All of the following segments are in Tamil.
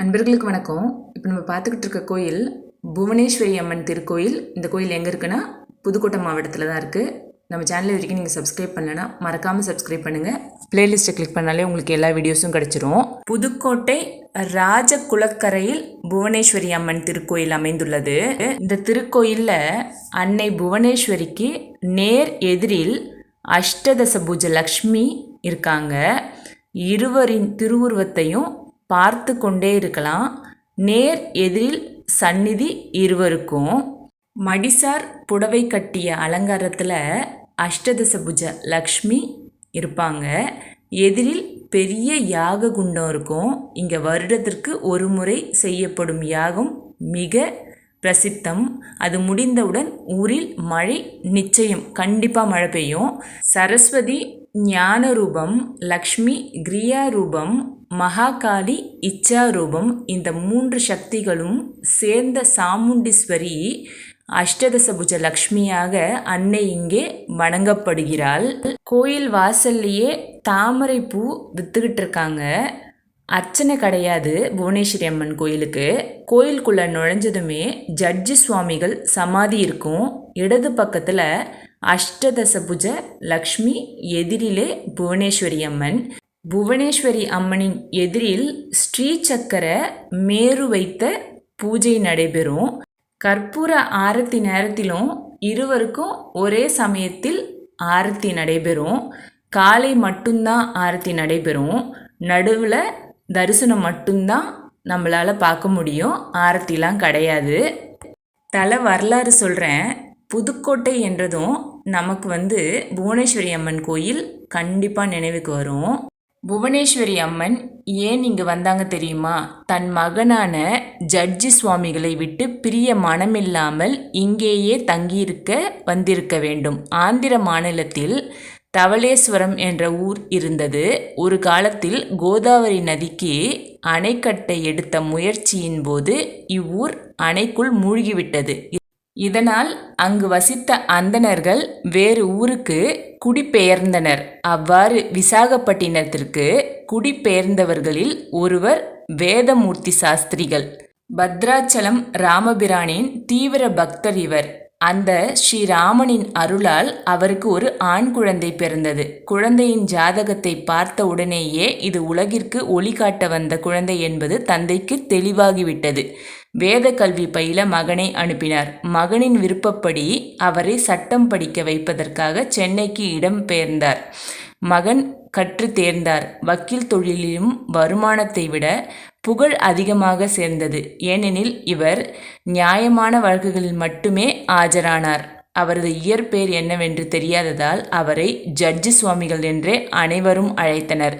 அன்பர்களுக்கு வணக்கம். இப்போ நம்ம பார்த்துக்கிட்டு இருக்க கோயில் புவனேஸ்வரி அம்மன் திருக்கோயில். இந்த கோயில் எங்கே இருக்குன்னா புதுக்கோட்டை மாவட்டத்தில் தான் இருக்குது நம்ம சேனல் வரைக்கும் நீங்கள் சப்ஸ்கிரைப் பண்ணலன்னா மறக்காமல் சப்ஸ்கிரைப் பண்ணுங்கள் பிளேலிஸ்ட்டை கிளிக் பண்ணாலே உங்களுக்கு எல்லா வீடியோஸும் கிடச்சிரும். புதுக்கோட்டை ராஜ குளக்கரையில் புவனேஸ்வரி அம்மன் திருக்கோயில் அமைந்துள்ளது. இந்த திருக்கோயிலில் அன்னை புவனேஸ்வரிக்கு நேர் எதிரில் அஷ்டதச பூஜை லக்ஷ்மி இருக்காங்க. இருவரின் திருவுருவத்தையும் பார்த்து கொண்டே இருக்கலாம். நேர் எதிரில் சந்நிதி இருவருக்கும். மடிசார் புடவை கட்டிய அலங்காரத்தில் அஷ்டதசபுஜ லக்ஷ்மி இருப்பாங்க. எதிரில் பெரிய யாக குண்டம் இருக்கும். இங்கே வருடத்திற்கு ஒரு முறை செய்யப்படும் யாகம் மிக பிரசித்தம். அது முடிந்தவுடன் ஊரில் மழை நிச்சயம் கண்டிப்பாக மழை பெய்யும். சரஸ்வதி ஞான ரூபம் லக்ஷ்மி கிரியா ரூபம் மகாகாளி இச்சாரூபம் இந்த மூன்று சக்திகளும் சேர்ந்த சாமுண்டீஸ்வரி அஷ்டதசபுஜ லக்ஷ்மியாக அன்னை இங்கே வணங்கப்படுகிறாள். கோயில் வாசல்லையே தாமரை பூ வித்துக்கிட்டு இருக்காங்க. அர்ச்சனை கிடையாது புவனேஸ்வரி அம்மன் கோயிலுக்கு. கோயிலுக்குள்ளே நுழைஞ்சதுமே ஜட்ஜி சுவாமிகள் சமாதி இருக்கும். இடது பக்கத்தில் அஷ்டதசபுஜ லக்ஷ்மி எதிரிலே புவனேஸ்வரி அம்மன். புவனேஸ்வரி அம்மனின் எதிரில் ஸ்ரீசக்கர மேரு வைத்த பூஜை நடைபெறும். கற்பூர ஆரத்தி நேரத்திலும் இருவருக்கும் ஒரே சமயத்தில் ஆரத்தி நடைபெறும். காலை மட்டும்தான் ஆரத்தி நடைபெறும். நடுவில் தரிசனம் மட்டும்தான் நம்மளால் பார்க்க முடியும். ஆரத்திலாம் கிடையாது. தலை வரலாறு சொல்கிறேன் புதுக்கோட்டை என்றதும் நமக்கு வந்து புவனேஸ்வரி அம்மன் கோயில் கண்டிப்பாக நினைவுக்கு வரும். புவனேஸ்வரி அம்மன் ஏன் இங்கே வந்தாங்க தெரியுமா? தன் மகனான ஜட்ஜி சுவாமிகளை விட்டு பிரிய மனமில்லாமல் இங்கேயே தங்கியிருக்க வந்திருக்க வேண்டும். ஆந்திர மாநிலத்தில் தவளேஸ்வரம் என்ற ஊர் இருந்தது. ஒரு காலத்தில் கோதாவரி நதிக்கு அணைக்கட்டை எடுத்த முயற்சியின் போது இவ்வூர் அணைக்குள் மூழ்கிவிட்டது. இதனால் அங்கு வசித்த அந்தணர்கள் வேறு ஊருக்கு குடிபெயர்ந்தனர். அவ்வாறு விசாகப்பட்டினத்திற்கு குடிபெயர்ந்தவர்களில் ஒருவர் வேதமூர்த்தி சாஸ்திரிகள். பத்ராச்சலம் ராமபிரானின் தீவிர பக்தர் இவர். அந்த ஸ்ரீராமனின் அருளால் அவருக்கு ஒரு ஆண் குழந்தை பிறந்தது. குழந்தையின் ஜாதகத்தை பார்த்த உடனேயே இது உலகிற்கு ஒளி காட்ட வந்த குழந்தை என்பது தந்தைக்கு தெளிவாகிவிட்டது. வேத கல்வி பயில மகனை அனுப்பினார். மகனின் விருப்பப்படி அவரை சட்டம் படிக்க வைப்பதற்காக சென்னைக்கு இடம் பெயர்ந்தார். மகன் கற்று தேர்ந்தார். வக்கீல் தொழிலிலும் வருமானத்தை விட புகழ் அதிகமாக சேர்ந்தது. ஏனெனில் இவர் நியாயமான வழக்குகளில் மட்டுமே ஆஜரானார். அவரது இயற்பெயர் என்னவென்று தெரியாததால் அவரை ஜட்ஜி சுவாமிகள் என்றே அனைவரும் அழைத்தனர்.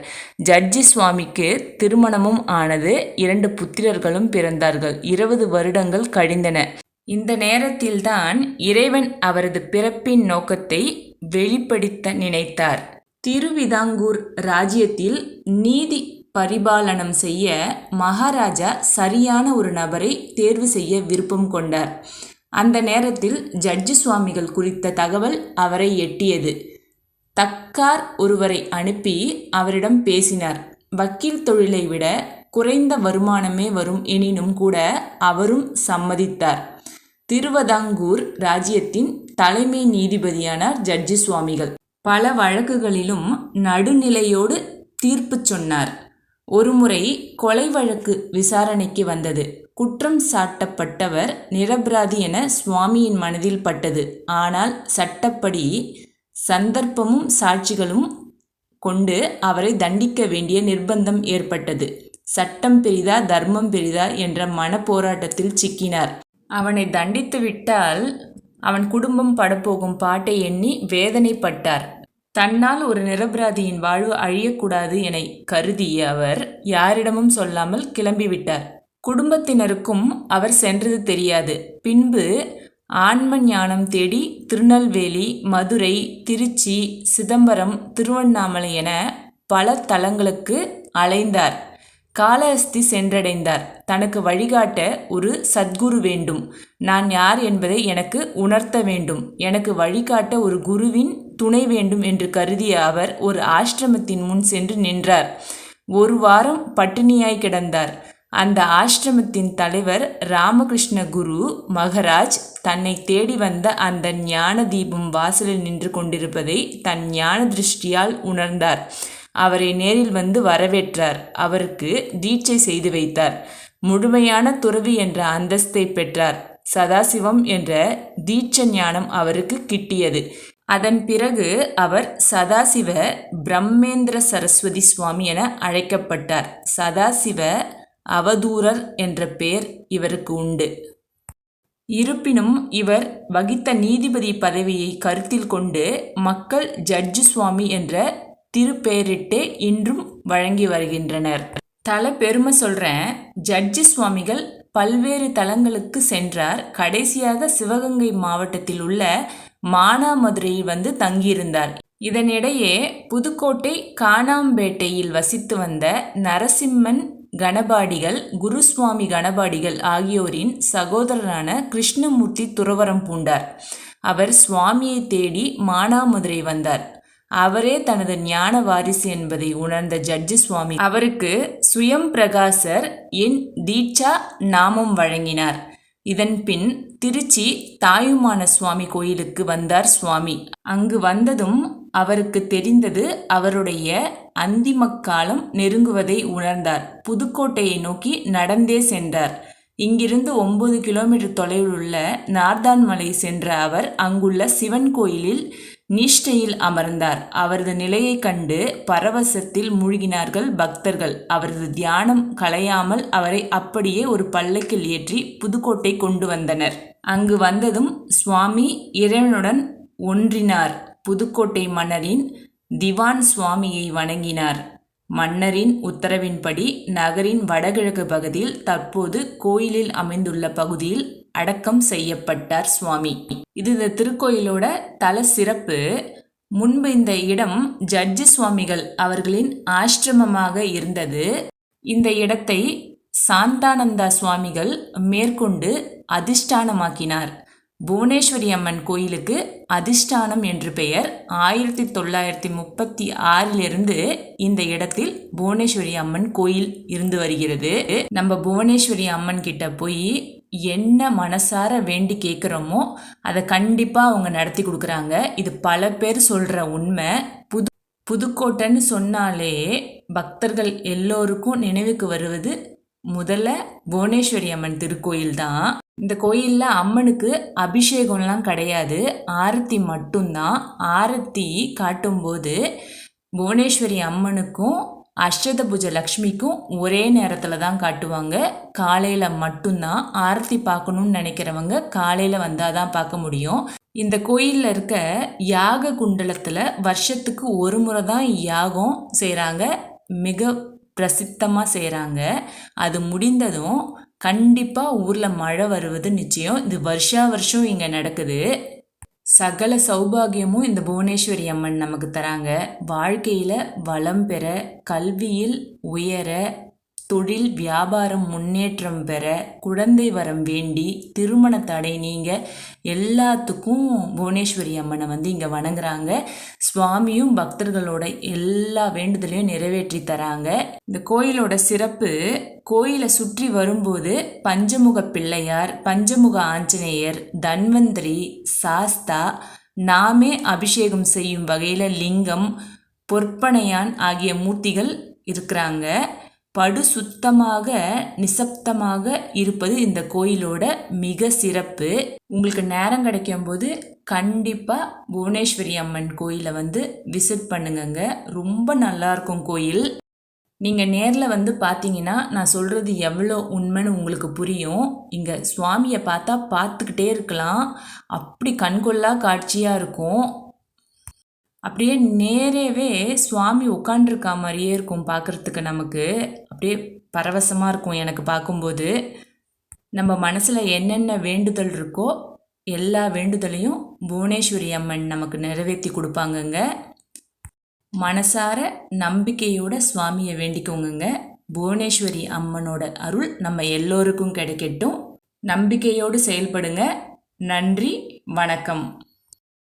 ஜட்ஜி சுவாமிக்கு திருமணமும் ஆனது இரண்டு புத்திரர்களும் பிறந்தார்கள். இருபது வருடங்கள் கழிந்தன. இந்த நேரத்தில்தான் இறைவன் அவரது பிறப்பின் நோக்கத்தை வெளிப்படுத்த நினைத்தார். திருவிதாங்கூர் ராஜ்யத்தில் நீதி பரிபாலனம் செய்ய மகாராஜா சரியான ஒரு நபரை தேர்வு செய்ய விருப்பம் கொண்டார். அந்த நேரத்தில் ஜட்ஜி சுவாமிகள் குறித்த தகவல் அவரை எட்டியது. தக்கார் ஒருவரை அனுப்பி அவரிடம் பேசினார். வக்கீல் தொழிலை விட குறைந்த வருமானமே வரும் எனினும் கூட அவரும் சம்மதித்தார். திருவதாங்கூர் ராஜ்யத்தின் தலைமை நீதிபதியானார் ஜட்ஜி சுவாமிகள். பல வழக்குகளிலும் நடுநிலையோடு தீர்ப்பு சொன்னார். ஒருமுறை கொலை வழக்கு விசாரணைக்கு வந்தது. குற்றம் சாட்டப்பட்டவர் நிரபராதி என சுவாமியின் மனதில் பட்டது. ஆனால் சட்டப்படி சந்தர்ப்பமும் சாட்சிகளும் கொண்டு அவரை தண்டிக்க வேண்டிய நிர்பந்தம் ஏற்பட்டது. சட்டம் பெரிதா தர்மம் பெரிதா என்ற மன போராட்டத்தில் சிக்கினார். அவனை தண்டித்து விட்டால் அவன் குடும்பம் படப்போகும் பாட்டை எண்ணி வேதனைப்பட்டார். தன்னால் ஒரு நிரபராதியின் வாழ்வு அழியக்கூடாது என கருதிய அவர் யாரிடமும் சொல்லாமல் கிளம்பிவிட்டார். குடும்பத்தினருக்கும் அவர் சென்றது தெரியாது. பின்பு ஆன்ம ஞானம் தேடி திருநெல்வேலி மதுரை திருச்சி சிதம்பரம் திருவண்ணாமலை என பல தலங்களுக்கு அலைந்தார். காலஹஸ்தி சென்றடைந்தார். தனக்கு வழிகாட்ட ஒரு சத்குரு வேண்டும். நான் யார் என்பதை எனக்கு உணர்த்த வேண்டும். எனக்கு வழிகாட்ட ஒரு குருவின் துணை வேண்டும் என்று கருதிய அவர் ஒரு ஆசிரமத்தின் முன் சென்று நின்றார். ஒரு வாரம் பட்டினியாய் கிடந்தார். அந்த ஆசிரமத்தின் தலைவர் ராமகிருஷ்ண குரு மகராஜ் தன்னை தேடி வந்த அந்த ஞான தீபம் வாசலில் நின்று கொண்டிருப்பதை தன் ஞான திருஷ்டியால் உணர்ந்தார். அவரை நேரில் வந்து வரவேற்றார். அவருக்கு தீட்சை செய்து வைத்தார். முழுமையான துறவி என்ற அந்தஸ்தை பெற்றார். சதாசிவம் என்ற தீட்ச ஞானம் அவருக்கு கிட்டியது. அதன் பிறகு அவர் சதாசிவ பிரம்மேந்திர சரஸ்வதி சுவாமி என அழைக்கப்பட்டார். சதாசிவ அவதூரர் என்ற பெயர் இவருக்கு உண்டு. இருப்பினும் இவர் வகித்த நீதிபதி பதவியை கருத்தில் கொண்டு மக்கள் ஜட்ஜு சுவாமி என்ற திருப்பெயரிட்டே இன்றும் வழங்கி வருகின்றனர். தல பெருமை சொல்கிறேன் ஜட்ஜு சுவாமிகள் பல்வேறு தலங்களுக்கு சென்றார். கடைசியாக சிவகங்கை மாவட்டத்தில் உள்ள மானாமதுரையில் வந்து தங்கியிருந்தார். இதனிடையே புதுக்கோட்டை காணாம்பேட்டையில் வசித்து வந்த நரசிம்மன் கணபாடிகள் குருசுவாமி கணபாடிகள் ஆகியோரின் சகோதரரான கிருஷ்ணமூர்த்தி துறவரம் பூண்டார். அவர் சுவாமியை தேடி மானாமதுரை வந்தார். அவரே தனது ஞான வாரிசு என்பதை உணர்ந்த ஜட்ஜி சுவாமி அவருக்கு சுயம் பிரகாசர் என் தீட்சா நாமம் வழங்கினார். இதன் பின் திருச்சி தாயுமான சுவாமி கோயிலுக்கு வந்தார் சுவாமி. அங்கு வந்ததும் அவருக்கு தெரிந்தது அவருடைய அந்திம காலம் நெருங்குவதை உணர்ந்தார். புதுக்கோட்டையை நோக்கி நடந்தே சென்றார். இங்கிருந்து ஒன்பது கிலோமீட்டர் தொலைவில் உள்ள நார்தான் மலை சென்ற அவர் அங்குள்ள சிவன் கோயிலில் நிஷ்டையில் அமர்ந்தார். அவரது நிலையை கண்டு பரவசத்தில் மூழ்கினார்கள் பக்தர்கள். அவரது தியானம் கலையாமல் அவரை அப்படியே ஒரு பல்லக்கில் ஏற்றி புதுக்கோட்டை கொண்டு வந்தனர். அங்கு வந்ததும் சுவாமி இறைவனுடன் ஒன்றினார். புதுக்கோட்டை மன்னரின் திவான் சுவாமியை வணங்கினார். மன்னரின் உத்தரவின்படி நகரின் வடகிழக்கு பகுதியில் தற்போது கோயிலில் அமைந்துள்ள பகுதியில் அடக்கம் செய்யப்பட்டார் சுவாமி. இது இந்த திருக்கோயிலோட தல சிறப்பு. முன்பு இந்த இடம் ஜட்ஜி சுவாமிகள் அவர்களின் ஆசிரமமாக இருந்தது. இந்த இடத்தை சாந்தானந்தா சுவாமிகள் மேற்கொண்டு அதிஷ்டானமாக்கினார். புவனேஸ்வரி அம்மன் கோயிலுக்கு அதிஷ்டானம் என்று பெயர். ஆயிரத்தி தொள்ளாயிரத்தி முப்பத்தி ஆறிலிருந்து இந்த இடத்தில் புவனேஸ்வரி அம்மன் கோயில் இருந்து வருகிறது. நம்ம புவனேஸ்வரி அம்மன் கிட்ட போய் என்ன மனசார வேண்டி கேட்குறோமோ அதை கண்டிப்பாக அவங்க நடத்தி கொடுக்குறாங்க. இது பல பேர் சொல்கிற உண்மை. புது புதுக்கோட்டைன்னு சொன்னாலே பக்தர்கள் எல்லோருக்கும் நினைவுக்கு வருவது முதல்ல புவனேஸ்வரி அம்மன் திருக்கோயில் தான். இந்த கோயிலில் அம்மனுக்கு அபிஷேகம்லாம் கிடையாது. ஆரத்தி மட்டும்தான். ஆரத்தி காட்டும்போது புவனேஸ்வரி அம்மனுக்கும் அஷ்டதபுஜ லக்ஷ்மிக்கும் ஒரே நேரத்தில் தான் காட்டுவாங்க. காலையில் மட்டும்தான் ஆரத்தி பார்க்கணுன்னு நினைக்கிறவங்க காலையில் வந்தால் தான் பார்க்க முடியும். இந்த கோயிலில் இருக்க யாக குண்டலத்தில் வருஷத்துக்கு ஒரு முறை தான் யாகம் செய்கிறாங்க மிக பிரசித்தமாக செய்கிறாங்க அது முடிந்ததும் கண்டிப்பாக ஊரில் மழை வருவது நிச்சயம். இது வருஷா வருஷம் இங்கே நடக்குது. சகல சௌபாகியமும் இந்த புவனேஸ்வரி அம்மன் நமக்கு தராங்க. வாழ்க்கையில் வளம் பெற கல்வியில் உயர தொழில் வியாபாரம் முன்னேற்றம் பெற குழந்தை வரம் வேண்டி திருமண தடை நீங்க எல்லாத்துக்கும் புவனேஸ்வரி அம்மனை வந்து இங்கே வணங்குறாங்க. சுவாமியும் பக்தர்களோட எல்லா வேண்டுதலையும் நிறைவேற்றி தராங்க. இந்த கோயிலோட சிறப்பு கோயிலை சுற்றி வரும்போது பஞ்சமுக பிள்ளையார் பஞ்சமுக ஆஞ்சநேயர் தன்வந்திரி சாஸ்தா நாமே அபிஷேகம் செய்யும் வகையில் லிங்கம் பொற்பனையான் ஆகிய மூர்த்திகள் இருக்கிறாங்க. படு சுத்தமாக நிசப்தமாக இருப்பது இந்த கோயிலோட மிக சிறப்பு. உங்களுக்கு நேரம் கிடைக்கும் போது கண்டிப்பாக புவனேஸ்வரி அம்மன் கோயிலை வந்து விசிட் பண்ணுங்கங்க. ரொம்ப நல்லாயிருக்கும் கோயில். நீங்கள் நேரில் வந்து பார்த்தீங்கன்னா நான் சொல்கிறது எவ்வளோ உண்மைன்னு உங்களுக்கு புரியும். இங்கே சுவாமியை பார்த்தா பார்த்துக்கிட்டே இருக்கலாம். அப்படி கண்கொள்ளா காட்சியாக இருக்கும். அப்படியே நேரவே சுவாமி உட்காண்டிருக்கா மாதிரியே இருக்கும் பார்க்குறதுக்கு நமக்கு. அப்படியே பரவசமாக இருக்கும் எனக்கு பார்க்கும்போது. நம்ம மனசில் என்னென்ன வேண்டுதல் இருக்கோ எல்லா வேண்டுதலையும் புவனேஸ்வரி அம்மன் நமக்கு நிறைவேற்றி கொடுப்பாங்கங்க. மனசார நம்பிக்கையோட சுவாமியை வேண்டிக்கோங்க புவனேஸ்வரி அம்மனோட அருள் நம்ம எல்லோருக்கும் கிடைக்கட்டும். நம்பிக்கையோடு செயல்படுங்க. நன்றி வணக்கம்.